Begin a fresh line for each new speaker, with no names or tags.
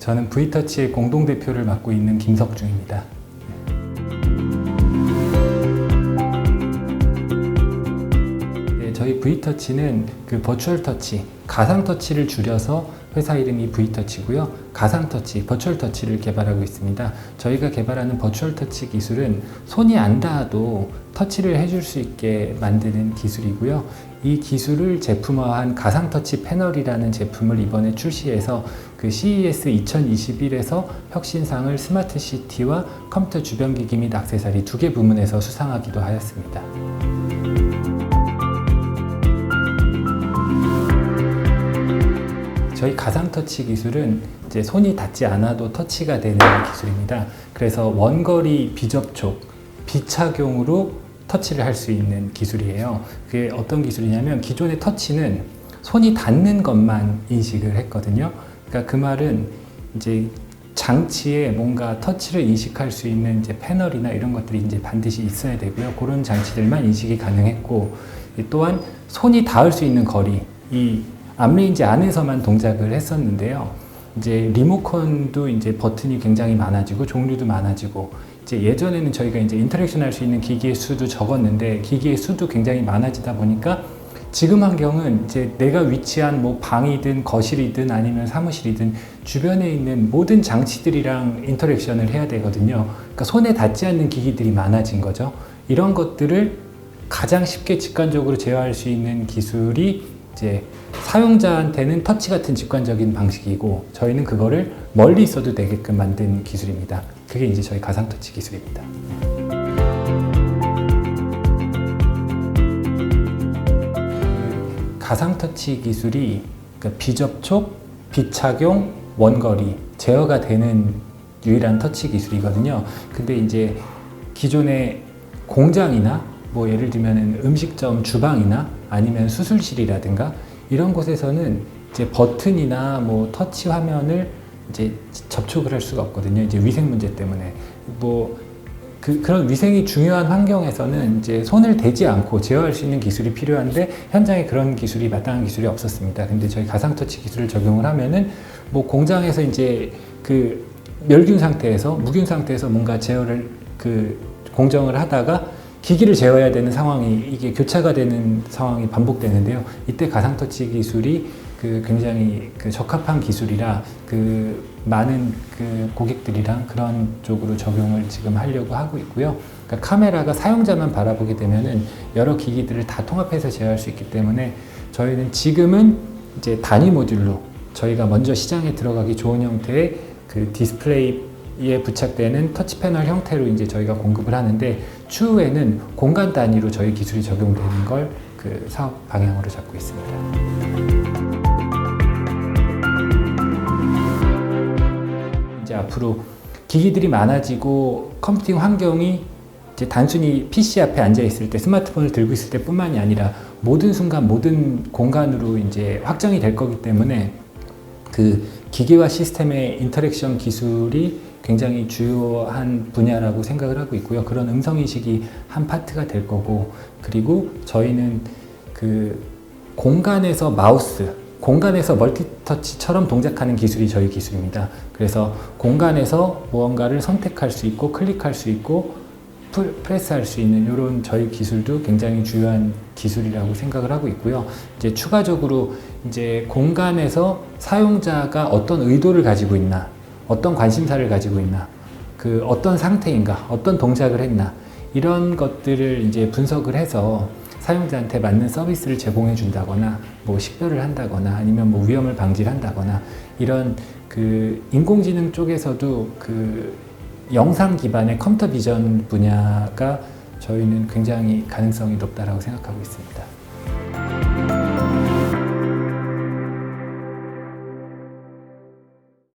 저는 V터치의 공동대표를 맡고 있는 김석중입니다. 네, 저희 V터치는 그 버추얼 터치, 가상 터치를 줄여서 회사 이름이 V터치고요. 가상 터치, 버추얼 터치를 개발하고 있습니다. 저희가 개발하는 버추얼 터치 기술은 손이 안 닿아도 터치를 해줄 수 있게 만드는 기술이고요. 이 기술을 제품화한 가상 터치 패널이라는 제품을 이번에 출시해서 그 CES 2021에서 혁신상을 스마트 시티와 컴퓨터 주변 기기 및 액세서리 두 개 부문에서 수상하기도 하였습니다. 저희 가상 터치 기술은 이제 손이 닿지 않아도 터치가 되는 기술입니다. 그래서 원거리 비접촉, 비착용으로 터치를 할 수 있는 기술이에요. 그게 어떤 기술이냐면 기존의 터치는 손이 닿는 것만 인식을 했거든요. 그러니까 그 말은 이제 장치에 뭔가 터치를 인식할 수 있는 이제 패널이나 이런 것들이 이제 반드시 있어야 되고요. 그런 장치들만 인식이 가능했고 또한 손이 닿을 수 있는 거리, 이 암레인지 안에서만 동작을 했었는데요. 이제 리모컨도 이제 버튼이 굉장히 많아지고 종류도 많아지고 이제 예전에는 저희가 이제 인터랙션 할 수 있는 기기의 수도 적었는데 기기의 수도 굉장히 많아지다 보니까 지금 환경은 이제 내가 위치한 뭐 방이든 거실이든 아니면 사무실이든 주변에 있는 모든 장치들이랑 인터랙션을 해야 되거든요. 그러니까 손에 닿지 않는 기기들이 많아진 거죠. 이런 것들을 가장 쉽게 직관적으로 제어할 수 있는 기술이 이제 사용자한테는 터치 같은 직관적인 방식이고 저희는 그거를 멀리 있어도 되게끔 만든 기술입니다. 그게 이제 저희 가상 터치 기술입니다. 가상 터치 기술이 그러니까 비접촉, 비착용, 원거리 제어가 되는 유일한 터치 기술이거든요. 근데 이제 기존의 공장이나 뭐 예를 들면 음식점 주방이나 아니면 수술실이라든가 이런 곳에서는 이제 버튼이나 뭐 터치 화면을 이제 접촉을 할 수가 없거든요. 이제 위생 문제 때문에 뭐 그, 그런 위생이 중요한 환경에서는 이제 손을 대지 않고 제어할 수 있는 기술이 필요한데 현장에 그런 기술이 마땅한 기술이 없었습니다. 근데 저희 가상 터치 기술을 적용을 하면은 뭐 공장에서 이제 그 멸균 상태에서 무균 상태에서 뭔가 제어를 그 공정을 하다가 기기를 제어해야 되는 상황이 이게 교차가 되는 상황이 반복되는데요. 이때 가상 터치 기술이 그 굉장히 그 적합한 기술이라 그 많은 그 고객들이랑 그런 쪽으로 적용을 지금 하려고 하고 있고요. 그러니까 카메라가 사용자만 바라보게 되면은 여러 기기들을 다 통합해서 제어할 수 있기 때문에 저희는 지금은 이제 단위 모듈로 저희가 먼저 시장에 들어가기 좋은 형태의 그 디스플레이에 부착되는 터치 패널 형태로 이제 저희가 공급을 하는데 추후에는 공간 단위로 저희 기술이 적용되는 걸 그 사업 방향으로 잡고 있습니다. 이제 앞으로 기기들이 많아지고 컴퓨팅 환경이 이제 단순히 PC 앞에 앉아 있을 때 스마트폰을 들고 있을 때뿐만이 아니라 모든 순간 모든 공간으로 이제 확장이 될 거기 때문에 그 기계와 시스템의 인터랙션 기술이 굉장히 주요한 분야라고 생각을 하고 있고요. 그런 음성 인식이 한 파트가 될 거고 그리고 저희는 그 공간에서 마우스 공간에서 멀티터치처럼 동작하는 기술이 저희 기술입니다. 그래서 공간에서 무언가를 선택할 수 있고 클릭할 수 있고 프레스할 수 있는 이런 저희 기술도 굉장히 중요한 기술이라고 생각을 하고 있고요. 이제 추가적으로 이제 공간에서 사용자가 어떤 의도를 가지고 있나, 어떤 관심사를 가지고 있나, 그 어떤 상태인가, 어떤 동작을 했나 이런 것들을 이제 분석을 해서 사용자한테 맞는 서비스를 제공해 준다거나 뭐 식별을 한다거나 아니면 뭐 위험을 방지를 한다거나 이런 그 인공지능 쪽에서도 그 영상 기반의 컴퓨터 비전 분야가 저희는 굉장히 가능성이 높다라고 생각하고 있습니다.